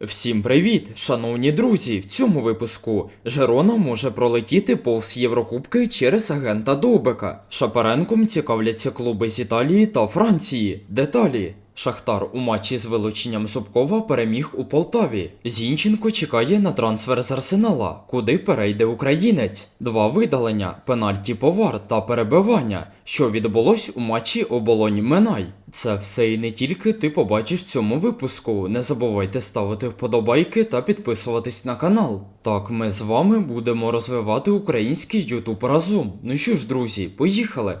Всім привіт, шановні друзі! В цьому випуску Жерона може пролетіти повз Єврокубки через агента Довбека. Шапаренком цікавляться клуби з Італії та Франції. Деталі. Шахтар у матчі з вилученням Зубкова переміг у Полтаві. Зінченко чекає на трансфер з Арсенала, куди перейде українець. Два видалення, пенальті повар та перебивання, що відбулось у матчі оболонь Минай. Це все і не тільки ти побачиш цьому випуску. Не забувайте ставити вподобайки та підписуватись на канал. Так ми з вами будемо розвивати український Ютуб разом. Ну що ж, друзі, поїхали!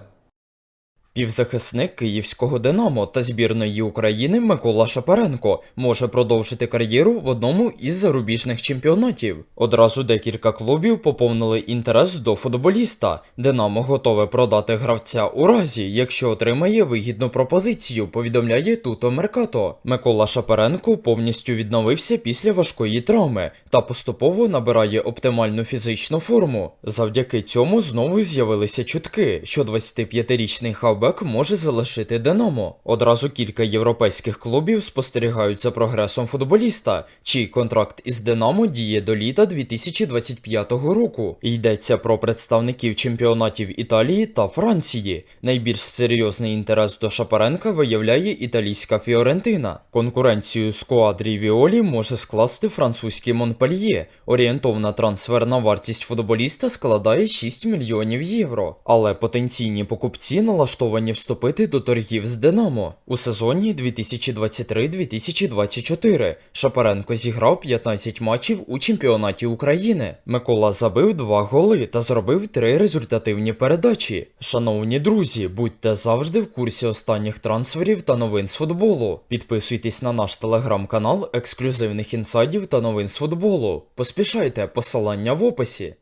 Півзахисник київського Динамо та збірної України Микола Шапаренко може продовжити кар'єру в одному із зарубіжних чемпіонатів. Одразу декілька клубів поповнили інтерес до футболіста. Динамо готове продати гравця у разі, якщо отримає вигідну пропозицію. Повідомляє Туто Меркато. Микола Шапаренко повністю відновився після важкої травми та поступово набирає оптимальну фізичну форму. Завдяки цьому знову з'явилися чутки, що 25-річний хавбек може залишити Динамо. Одразу кілька європейських клубів спостерігають за прогресом футболіста, чий контракт із Динамо діє до літа 2025 року. Йдеться про представників чемпіонатів Італії та Франції. Найбільш серйозний інтерес до Шапаренка виявляє італійська Фіорентина. Конкуренцію скуадрі Віолі може скласти французький Монпельє. Орієнтовна трансферна вартість футболіста складає 6 мільйонів євро. Але потенційні покупці налаштовані вступити до торгів з Динамо. У сезоні 2023-2024 Шапаренко зіграв 15 матчів у чемпіонаті України. Микола забив 2 голи та зробив 3 результативні передачі. Шановні друзі, будьте завжди в курсі останніх трансферів та новин з футболу. Підписуйтесь на наш телеграм-канал ексклюзивних інсайдів та новин з футболу. Поспішайте, посилання в описі.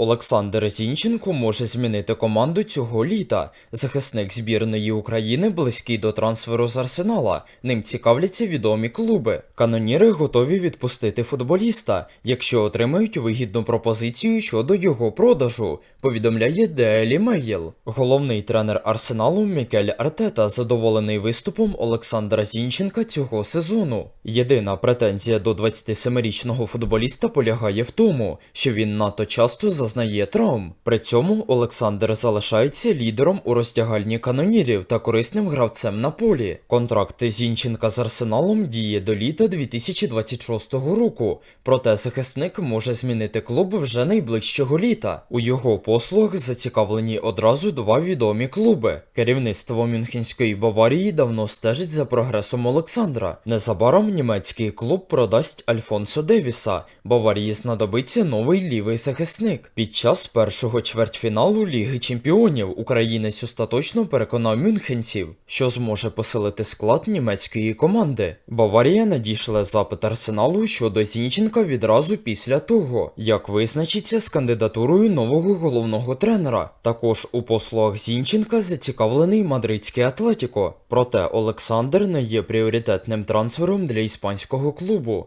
Олександр Зінченко може змінити команду цього літа. Захисник збірної України близький до трансферу з Арсенала. Ним цікавляться відомі клуби. Каноніри готові відпустити футболіста, якщо отримають вигідну пропозицію щодо його продажу. Повідомляє Daily Mail. Головний тренер Арсеналу Мікель Артета задоволений виступом Олександра Зінченка цього сезону. Єдина претензія до 27-річного футболіста полягає в тому, що він надто часто зазнає травм. При цьому Олександр залишається лідером у роздягальні канонірів та корисним гравцем на полі. Контракт Зінченка з Арсеналом діє до літа 2026 року, проте захисник може змінити клуб вже найближчого літа. У його послугах зацікавлені одразу два відомі клуби. Керівництво Мюнхенської Баварії давно стежить за прогресом Олександра. Незабаром німецький клуб продасть Альфонсо Девіса. Баварії знадобиться новий лівий захисник. Під час першого чвертьфіналу Ліги Чемпіонів українець остаточно переконав мюнхенців, що зможе посилити склад німецької команди. Баварія надійшла запит Арсеналу щодо Зінченка відразу після того, як визначиться з кандидатурою нового головного тренера. Також у послугах Зінченка зацікавлений мадридський Атлетіко. Проте Олександр не є пріоритетним трансфером для іспанського клубу.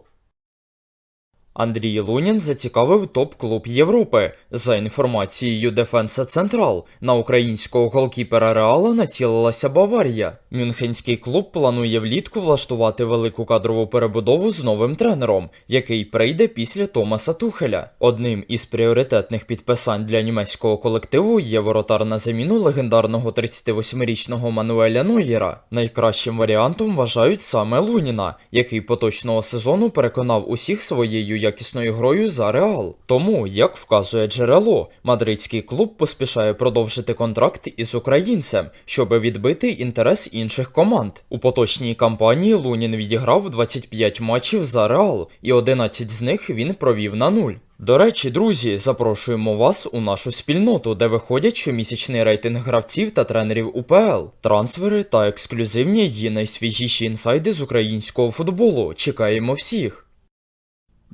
Андрій Лунін зацікавив топ-клуб Європи. За інформацією Дефенса Централ, на українського голкіпера Реала націлилася Баварія. Мюнхенський клуб планує влітку влаштувати велику кадрову перебудову з новим тренером, який прийде після Томаса Тухеля. Одним із пріоритетних підписань для німецького колективу є воротар на заміну легендарного 38-річного Мануеля Нойєра. Найкращим варіантом вважають саме Луніна, який поточного сезону переконав усіх своєю якісною грою за Реал. Тому, як вказує джерело, мадридський клуб поспішає продовжити контракт із українцем, щоб відбити інтерес інших команд. У поточній кампанії Лунін відіграв 25 матчів за Реал, і 11 з них він провів на нуль. До речі, друзі, запрошуємо вас у нашу спільноту, де виходять щомісячний рейтинг гравців та тренерів УПЛ, трансфери та ексклюзивні її найсвіжіші інсайди з українського футболу. Чекаємо всіх.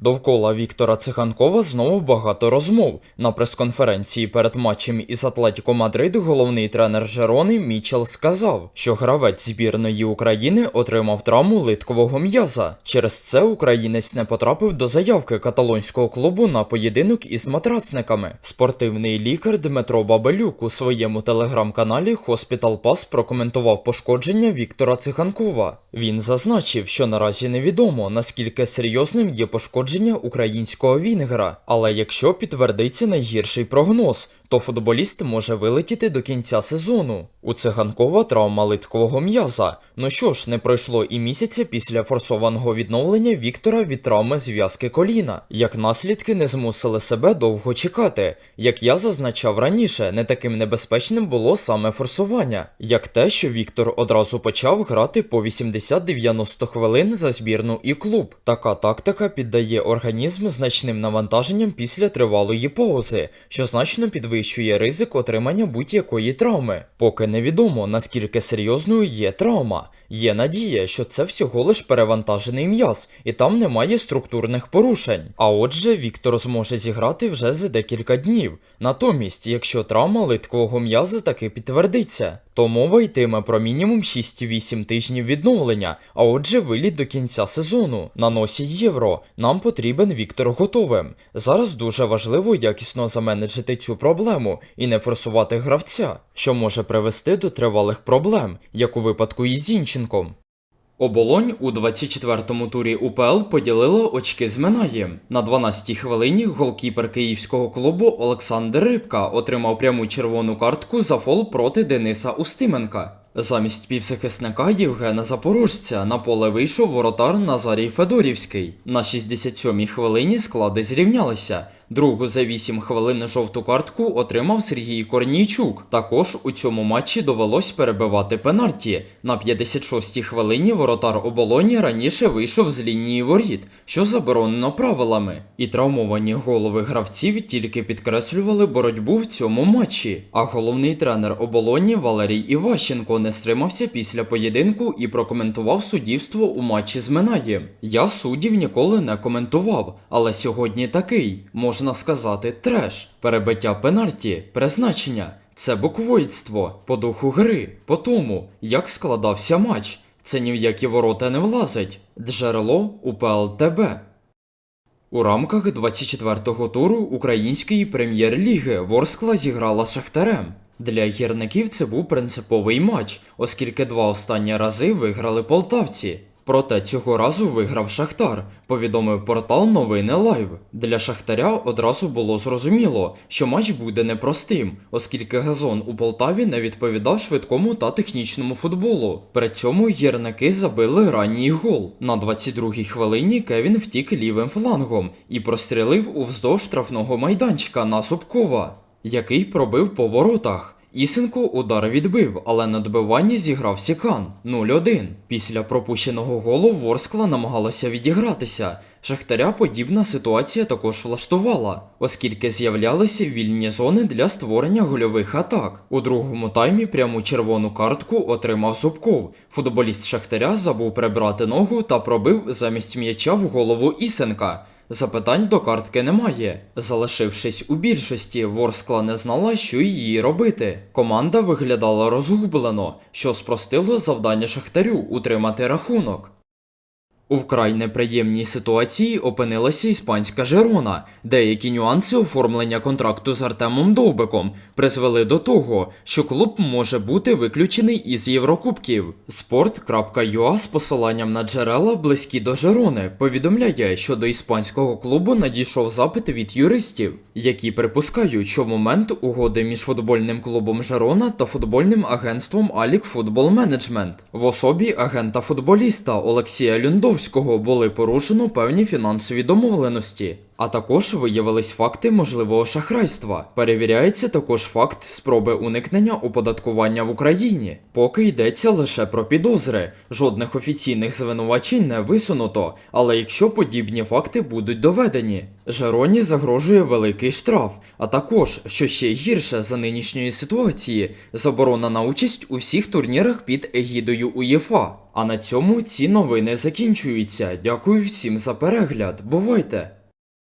Довкола Віктора Циганкова знову багато розмов. На прес-конференції перед матчем із Атлетіко Мадрид головний тренер Жерони Мічел сказав, що гравець збірної України отримав травму литкового м'яза. Через це українець не потрапив до заявки каталонського клубу на поєдинок із матрацниками. Спортивний лікар Дмитро Бабелюк у своєму телеграм-каналі Hospital Pass прокоментував пошкодження Віктора Циганкова. Він зазначив, що наразі невідомо наскільки серйозним є пошкодження українського Вінгера, але якщо підтвердиться найгірший прогноз, то футболіст може вилетіти до кінця сезону. У циганкова травма литкового м'яза. Ну що ж, не пройшло і місяця після форсованого відновлення Віктора від травми зв'язки коліна. Як наслідки не змусили себе довго чекати. Як я зазначав раніше, не таким небезпечним було саме форсування, як те, що Віктор одразу почав грати по 80-90 хвилин за збірну і клуб. Така тактика піддає організм значним навантаженням після тривалої паузи, що значно підвищує ризик отримання будь-якої травми. Поки невідомо наскільки серйозною є травма. Є надія, що це всього лиш перевантажений м'яз, і там немає структурних порушень. А отже, Віктор зможе зіграти вже за декілька днів. Натомість, якщо травма литкового м'яза таки підтвердиться, то мова йтиме про мінімум 6-8 тижнів відновлення, а отже, виліт до кінця сезону. На носі євро. Нам потрібен Віктор готовим. Зараз дуже важливо якісно заменеджити цю проблему і не форсувати гравця, що може привести до тривалих проблем, як у випадку із Зінченком. Оболонь у 24-му турі УПЛ поділила очки з Минаєм. На 12-й хвилині голкіпер київського клубу Олександр Рибка отримав пряму червону картку за фол проти Дениса Устименка. Замість півзахисника Євгена Запорожця на поле вийшов воротар Назарій Федорівський. На 67-й хвилині склади зрівнялися. Другу за 8 хвилин жовту картку отримав Сергій Корнійчук. Також у цьому матчі довелось перебивати пенальті. На 56-й хвилині воротар оболоні раніше вийшов з лінії воріт, що заборонено правилами. І травмовані голови гравців тільки підкреслювали боротьбу в цьому матчі. А головний тренер оболоні Валерій Іващенко не стримався після поєдинку і прокоментував суддівство у матчі з Минаєм. Я суддів ніколи не коментував, але сьогодні такий, можна сказати, треш, перебиття пенальті, призначення. Це буквоїдство по духу гри, по тому, як складався матч. Це ні в які ворота не влазить. Джерело УПЛТБ. У рамках 24-го туру української прем'єр-ліги Ворскла зіграла Шахтарем. Для гірників це був принциповий матч, оскільки два останні рази виграли полтавці. Проте цього разу виграв Шахтар, повідомив портал Новини Лайв. Для Шахтаря одразу було зрозуміло, що матч буде непростим, оскільки газон у Полтаві не відповідав швидкому та технічному футболу. При цьому гірники забили ранній гол. На 22-й хвилині Кевін втік лівим флангом і прострілив уздовж штрафного майданчика на Собкова, який пробив по воротах. Ісенко удар відбив, але на добиванні зіграв Сікан 0-1. Після пропущеного голу Ворскла намагалася відігратися. Шахтаря подібна ситуація також влаштувала, оскільки з'являлися вільні зони для створення гольових атак. У другому таймі пряму червону картку отримав Зубков. Футболіст Шахтаря забув прибрати ногу та пробив замість м'яча в голову Ісенка. Запитань до картки немає. Залишившись у більшості, Ворскла не знала, що її робити. Команда виглядала розгублено, що спростило завдання Шахтарю утримати рахунок. У вкрай неприємній ситуації опинилася іспанська Жерона. Деякі нюанси оформлення контракту з Артемом Довбиком призвели до того, що клуб може бути виключений із Єврокубків. Sport.ua з посиланням на джерела близькі до Жерони повідомляє, що до іспанського клубу надійшов запит від юристів, які припускають, що в момент угоди між футбольним клубом Жерона та футбольним агентством Алік Футбол Менеджмент в особі агента футболіста Олексія Люндовського були порушено певні фінансові домовленості. А також виявились факти можливого шахрайства. Перевіряється також факт спроби уникнення оподаткування в Україні. Поки йдеться лише про підозри. Жодних офіційних звинувачень не висунуто, але якщо подібні факти будуть доведені, Жероні загрожує великий штраф, а також, що ще гірше за нинішньої ситуації, заборона на участь у всіх турнірах під егідою УЄФА. А на цьому ці новини закінчуються. Дякую всім за перегляд. Бувайте!